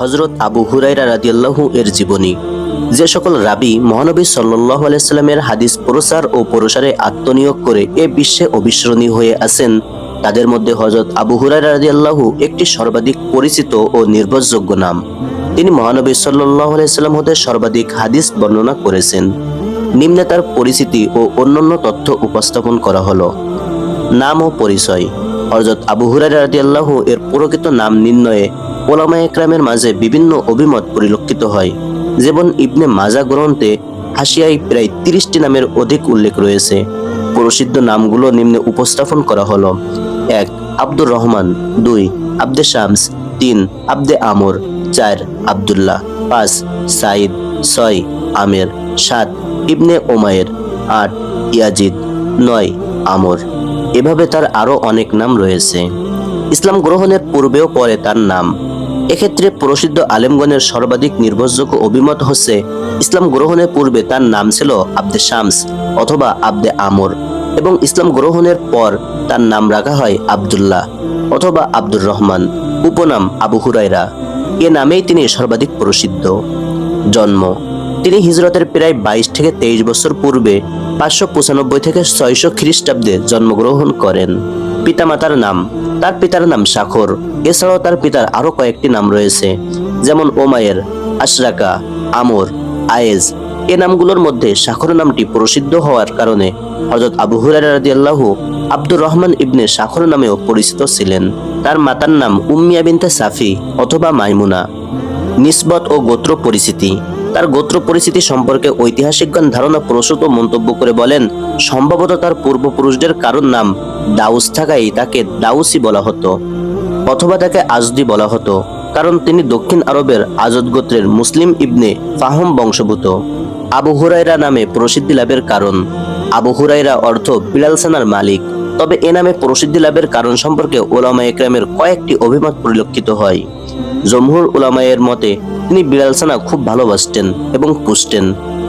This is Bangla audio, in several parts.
হজরত আবু হুরাইরা রাদিয়াল্লাহু এর জীবনী। যে সকল রাবি মহানবী সাল্লাহ আলাইস্লামের হাদিস প্রসার ও প্রসারে আত্মনিয়োগ করে এ বিশ্বে অবিস্মরণীয় হয়ে আছেন, তাদের মধ্যে হজরত আবু হুরাইরা রাদিয়াল্লাহু একটি সর্বাধিক পরিচিত ও নির্ভরযোগ্য নাম। তিনি মহানবী সাল্লাহ আলাইস্লাম হতে সর্বাধিক হাদিস বর্ণনা করেছেন। নিম্নে তার পরিচিতি ও অন্যান্য তথ্য উপস্থাপন করা হলো। নাম ও পরিচয়। হজরত আবু হুরাইরা রাদিয়াল্লাহু এর প্রকৃত নাম নির্ণয়ে ওলামা একরামের মাঝে বিভিন্ন অভিমত পরিলক্ষিত হয়। যেমন ইবনে মাজা গ্রন্থে হাসিয়ায় প্রায় তিরিশটি নামের অধিক উল্লেখ রয়েছে। প্রসিদ্ধ নামগুলো নিম্নে উপস্থাপন করা হলো। এক, আব্দুর রহমান। দুই, আব্দে শামস। তিন, আব্দে আমর। চার, আব্দুল্লাহ। পাঁচ সাইদ ছয়, আমের। সাত, ইবনে ওমায়ের। আট, ইয়াজিদ। নয়, আমর। এভাবে তার আরও অনেক নাম রয়েছে। ইসলাম গ্রহণের পূর্বেও পরে তার নাম। এক্ষেত্রে প্রসিদ্ধ আলেমগণের সর্বাধিক নির্ভরযোগ্য অভিমত হচ্ছে, ইসলাম গ্রহণের পূর্বে তার নাম ছিল আব্দে শামস অথবা আব্দে আমর এবং ইসলাম গ্রহণের পর তার নাম রাখা হয় আব্দুল্লাহ অথবা আব্দুর রহমান, উপনাম আবু হুরাইরা এ নামেই তিনি সর্বাধিক প্রসিদ্ধ। জন্ম। তিনি হিজরতের প্রায় বাইশ থেকে তেইশ বছর পূর্বে পাঁচশো পঁচানব্বই থেকে ছয়শো খ্রিস্টাব্দে জন্মগ্রহণ করেন। পিতামাতার নাম, তার পিতার নাম সাখর এছাড়াও তার পিতার আরও কয়েকটি নাম রয়েছে, যেমন ওমায়ের, আশরাকা, আমর, আয়েজ। এ নামগুলোর মধ্যে সাখর নামটি প্রসিদ্ধ হওয়ার কারণে হজরত আবু হুরায়রা রাদিয়াল্লাহু আব্দুর রহমান ইবনে সাখর নামেও পরিচিত ছিলেন। তার মাতার নাম উম্মিয়া বিনতে সাফি অথবা মাইমুনা। নিসবত ও গোত্র পরিচিতি। তার গোত্র পরিচিতি সম্পর্কে ঐতিহাসিকগণ ধারণা প্রসূত মন্তব্য করে বলেন, সম্ভবত তার পূর্বপুরুষদের কারণ নাম দাউস থাকায় তাকে দাউসি বলা হতো, অথবা তাকে আজদি বলা হতো, কারণ তিনি দক্ষিণ আরবের আজদ গোত্রের মুসলিম ইবনে ফাহম বংশভূত আবু হুরাইরা নামে প্রসিদ্ধি লাভের কারণ। আবু হুরাইরা অর্থ বিলালসানার মালিক, তবে এ নামে প্রসিদ্ধি লাভের কারণ সম্পর্কে ওলামা একরামের কয়েকটি অভিমত পরিলক্ষিত হয়। জমহুর উলামায়ের মতে, তিনি বিলালসানা খুব ভালোবাসতেন এবং পুষতেন।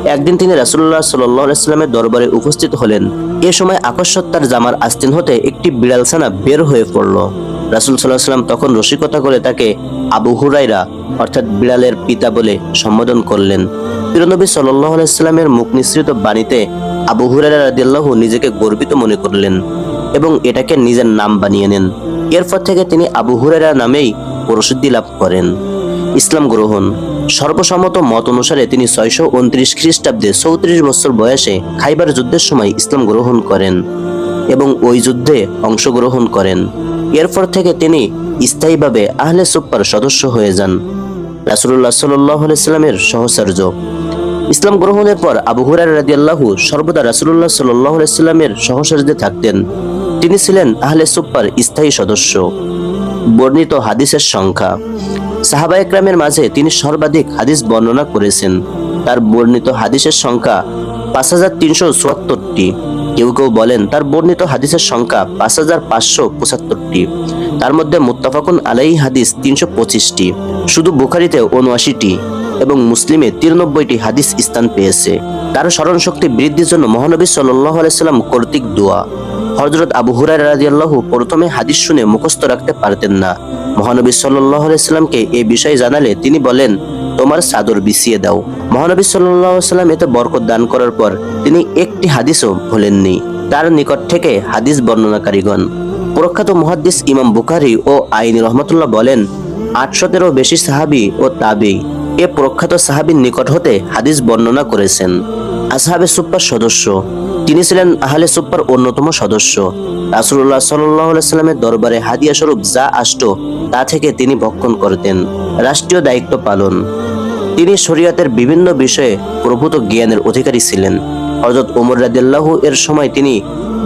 একদিন তিনি রাসুল্লাহ সাল্লামের দরবারে উপস্থিত হলেন। এ সময় আকস্মত জামার আস্তিন হতে একটি বিড়াল বিড়ালছানা বের হয়ে পড়ল। রাসুল সাল্লাহ সাল্লাম তখন রসিকতা করে তাকে আবু হুরাইরা অর্থাৎ বিড়ালের পিতা বলে সম্বোধন করলেন। প্রিয়নবী সাল্লাহ আলাইস্লামের মুখ নিঃসৃত বাণীতে আবু হুরাইরা রাদিয়াল্লাহু নিজেকে গর্বিত মনে করলেন এবং এটাকে নিজের নাম বানিয়ে নেন। এরপর থেকে তিনি আবু হুরাইরা নামেই প্রসিদ্ধি লাভ করেন। ইসলাম গ্রহণ। সর্বসম্মত মত অনুসারে তিনি ছয়শো উনত্রিশ খ্রিস্টাব্দে চৌত্রিশ বছর বয়সে খাইবার যুদ্ধের সময় ইসলাম গ্রহণ করেন এবং ওই যুদ্ধে অংশগ্রহণ করেন। এরপর থেকে তিনি স্থায়ীভাবে আহলে সুপ্পার সদস্য হয়ে যান। রাসুল্লাহ সাল্লাহ সাল্লামের ইসলাম গ্রহণের পর আবু হুরার রাদিয়াল্লাহু সর্বদা রাসুল্লাহ সাল্লাহ সাল্লামের সহচর্যে থাকতেন। তিনি ছিলেন আহলে সুপ্পার স্থায়ী সদস্য। বর্ণিত হাদিসের সংখ্যা। সাহাবা একরামের মাঝে তিনি সর্বাধিক হাদিস বর্ণনা করেছেন। তার বর্ণিত হাদিসের সংখ্যা পাঁচ হাজার তিনশো চুয়াত্তরটি। কেউ কেউ বলেন তার বর্ণিত হাদিসের সংখ্যা পাঁচ হাজার পাঁচশো পঁচাত্তরটি। তার মধ্যে মুত্তাফাকুন আলাই হাদিস তিনশো পঁচিশটি। শুধু বুখারিতে উনআশিটি এবং মুসলিমে তিরানব্বইটি হাদিস স্থান পেয়েছে। তার স্মরণশক্তি বৃদ্ধির জন্য মহানবী সাল্লাহ আলাইসাল্লাম কর্তৃক দোয়া। হজরত আবু হুরাই রাজিয়াল্লাহু প্রথমে হাদিস শুনে মুখস্থ রাখতে পারতেন না। মহানবী সাল্লাহ সাল্লামকে এই বিষয়ে জানালে তিনি বলেন, তোমার চাদর বিছিয়ে দাও। মহানবী সাল্লাহ সাল্লাম এতে বরকত দান করার পর তিনি একটি হাদিসও ভুলেননি। তার নিকট থেকে হাদিস বর্ণনাকারীগণ। প্রখ্যাত মুহাদ্দিস ইমাম বুখারি ও আইন রহমতুল্লাহ বলেন, আটশতেরও বেশি সাহাবি ও তাবি এ প্রখ্যাত সাহাবির নিকট হতে হাদিস বর্ণনা করেছেন। আসহাবে সুপ্পার সদস্য। তিনি ছিলেন আহলে সুপ্পার অন্যতম সদস্য। রাসুল্লাহ সাল্লামের দরবারে হাদিয়া স্বরূপ যা আসত, তা থেকে তিনি ভক্ষণ করতেন। রাষ্ট্রীয় দায়িত্ব পালন। তিনি শরীয়তের বিভিন্ন বিষয়ে প্রভূত জ্ঞানের অধিকারী ছিলেন। হজরত ওমর রাদিল্লাহু এর সময় তিনি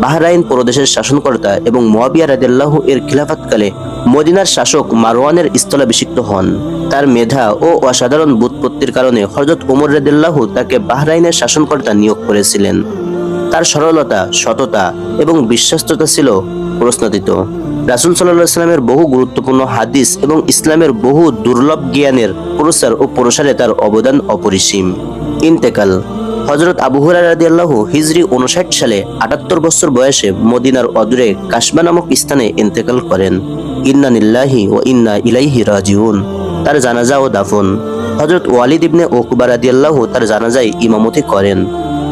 বাহরাইন প্রদেশের শাসনকর্তা এবং মোয়াবিয়া রাদিল্লাহু এর খিলাফতকালে মদিনার শাসক মারওয়ানের স্থলাভিষিক্ত হন। তার মেধা ও অসাধারণ বুৎপত্তির কারণে হজরত ওমর রাদিল্লাহু তাকে বাহরাইনের শাসনকর্তা নিয়োগ করেছিলেন। তার সরলতা, সততা এবং বিশ্বাস্ততা ছিল প্রশ্নদিত রাসুল সাল্লাহ সাল্লামের বহু গুরুত্বপূর্ণ হাদিস এবং ইসলামের বহু দুর্লভ জ্ঞানের প্রসার ও প্রসারে তার অবদান অপরিসীম। ইন্তেকাল। হজরত আবু রাদিয়াল্লাহু হিজরি উনষাট সালে আটাত্তর বছর বয়সে মদিনার অদূরে কাশবা নামক স্থানে ইন্তেকাল করেন। ইন্না নিল্লাহি ও ইন্না ইলাইহি রাজিউন। তার জানাজা ও দাফন। হজরত ওয়ালিদ ইবনে ওকুবা রাদিয়াল্লাহু তার জানাজায় ইমামতি করেন।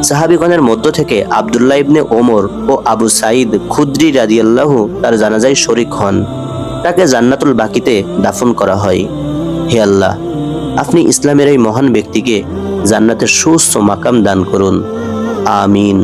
সাহাবিগণের মধ্য থেকে আবদুল্লাহ ইবনে ওমর ও আবু সাইদ খুদ্রি রাদিয়াল্লাহু তার জানাজায় শরিক হন। তাকে জান্নাতুল বাকিতে দাফন করা হয়। হে আল্লাহ, আপনি ইসলামের এই মহান ব্যক্তিকে জান্নাতের সুস্থ মাকাম দান করুন। আমিন।